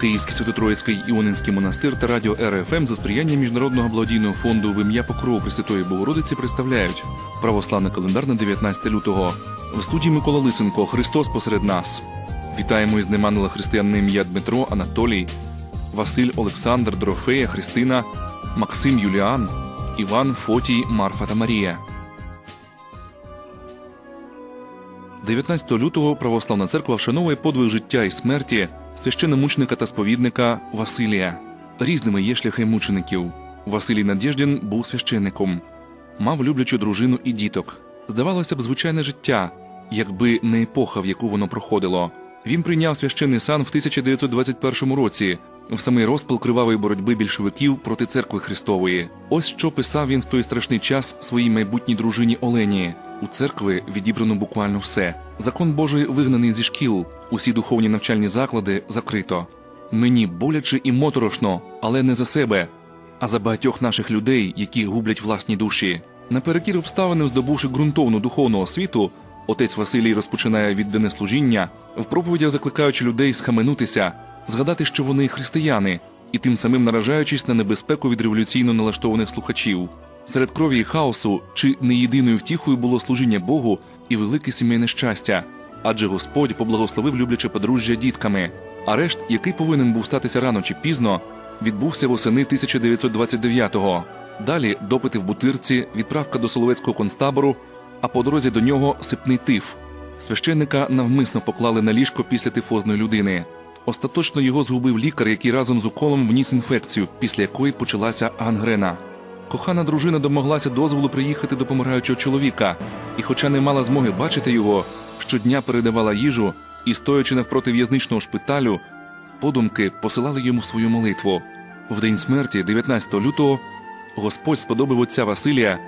Київський Свято-Троїцький Іонинський монастир та радіо РФМ за сприяння Міжнародного благодійного фонду в ім'я Покрову Пресвятої Богородиці представляють православний календар на 19 лютого. В студії Микола Лисенко Христос посеред нас. Вітаємо із ним ангела християн ім'я Дмитро, Анатолій, Василь Олександр, Дорофея, Христина, Максим Юліан, Іван, Фотій, Марфа та Марія. 19 лютого православна церква вшановує подвиг життя і смерті священномучника та сповідника Василія. Різними є шляхи мучеників. Василій Надєждін був священником, мав люблячу дружину і діток. Здавалося б, звичайне життя, якби не епоха, в яку воно проходило. Він прийняв священний сан в 1921 році, в самий розпал кривавої боротьби більшовиків проти церкви Христової. Ось що писав він в той страшний час своїй майбутній дружині Олені. У церкви відібрано буквально все. Закон Божий вигнаний зі шкіл, усі духовні навчальні заклади закрито. Мені боляче і моторошно, але не за себе, а за багатьох наших людей, які гублять власні душі. Наперекір обставинам, здобувши ґрунтовну духовну освіту, отець Василій розпочинає віддане служіння, в проповідях закликаючи людей схаменутися, згадати, що вони християни, і тим самим наражаючись на небезпеку від революційно налаштованих слухачів. Серед крові і хаосу чи не єдиною втіхою було служіння Богу і велике сімейне щастя, адже Господь поблагословив любляче подружжя дітками. Арешт, який повинен був статися рано чи пізно, відбувся восени 1929-го. Далі допити в бутирці, відправка до Соловецького концтабору, а по дорозі до нього сипний тиф. Священника навмисно поклали на ліжко після тифозної людини. Остаточно його згубив лікар, який разом з уколом вніс інфекцію, після якої почалася гангрена. Кохана дружина домоглася дозволу приїхати до помираючого чоловіка, і, хоча не мала змоги бачити його, щодня передавала їжу і, стоячи навпроти в'язничного шпиталю, подумки посилали йому свою молитву. В день смерті, 19 лютого, Господь сподобав отця Василія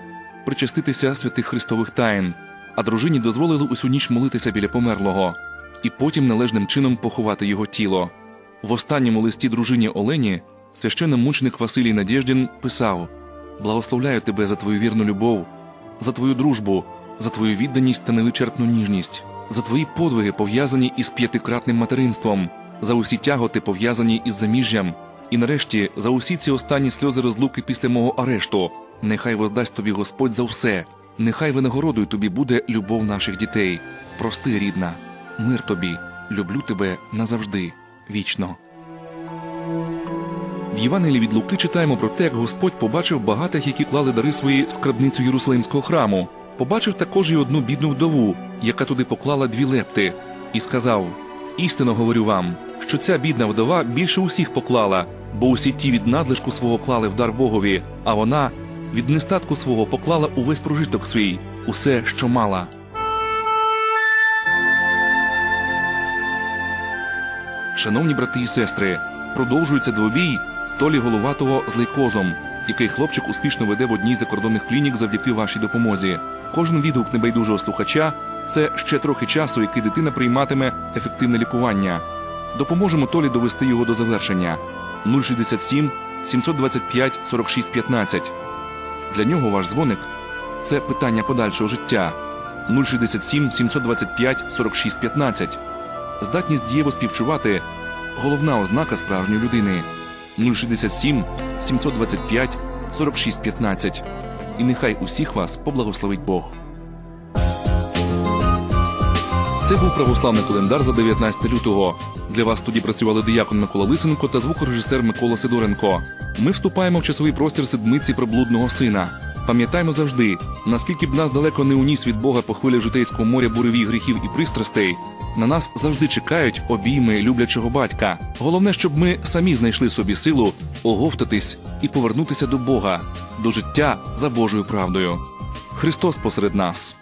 причаститися святих Христових таїн, а дружині дозволили усю ніч молитися біля померлого і потім належним чином поховати його тіло. В останньому листі дружині Олені священномученик Василій Надєждін писав: Благословляю тебе за твою вірну любов, за твою дружбу, за твою відданість та невичерпну ніжність, за твої подвиги, пов'язані із п'ятикратним материнством, за усі тяготи, пов'язані із заміжжям, і нарешті за усі ці останні сльози розлуки після мого арешту. Нехай воздасть тобі Господь за все, нехай винагородою тобі буде любов наших дітей. Прости, рідна, мир тобі, люблю тебе назавжди, вічно. В Євангелії від Луки читаємо про те, як Господь побачив багатих, які клали дари свої в скарбницю Єрусалимського храму. Побачив також і одну бідну вдову, яка туди поклала дві лепти, і сказав: Істинно говорю вам, що ця бідна вдова більше усіх поклала, бо усі ті від надлишку свого клали в дар Богові, а вона від нестатку свого поклала увесь прожиток свій, усе, що мала. Шановні брати і сестри, продовжується двобій Толі Головатого з лейкозом, який хлопчик успішно веде в одній з закордонних клінік завдяки вашій допомозі. Кожен відгук небайдужого слухача це ще трохи часу, який дитина прийматиме ефективне лікування. Допоможемо Толі довести його до завершення 067 725 46 15. Для нього ваш дзвоник це питання подальшого життя 067 725 46 15. Здатність дієво співчувати головна ознака справжньої людини 067 725 46 15. І нехай усіх вас поблагословить Бог. Це був православний календар за 19 лютого. Для вас тоді працювали диякон Микола Лисенко та звукорежисер Микола Сидоренко. Ми вступаємо в часовий простір седмиці про блудного сина. Пам'ятаймо завжди, наскільки б нас далеко не уніс від Бога по хвилі житейського моря буревій гріхів і пристрастей, на нас завжди чекають обійми люблячого батька. Головне, щоб ми самі знайшли собі силу оговтатись і повернутися до Бога, до життя за Божою правдою. Христос посеред нас.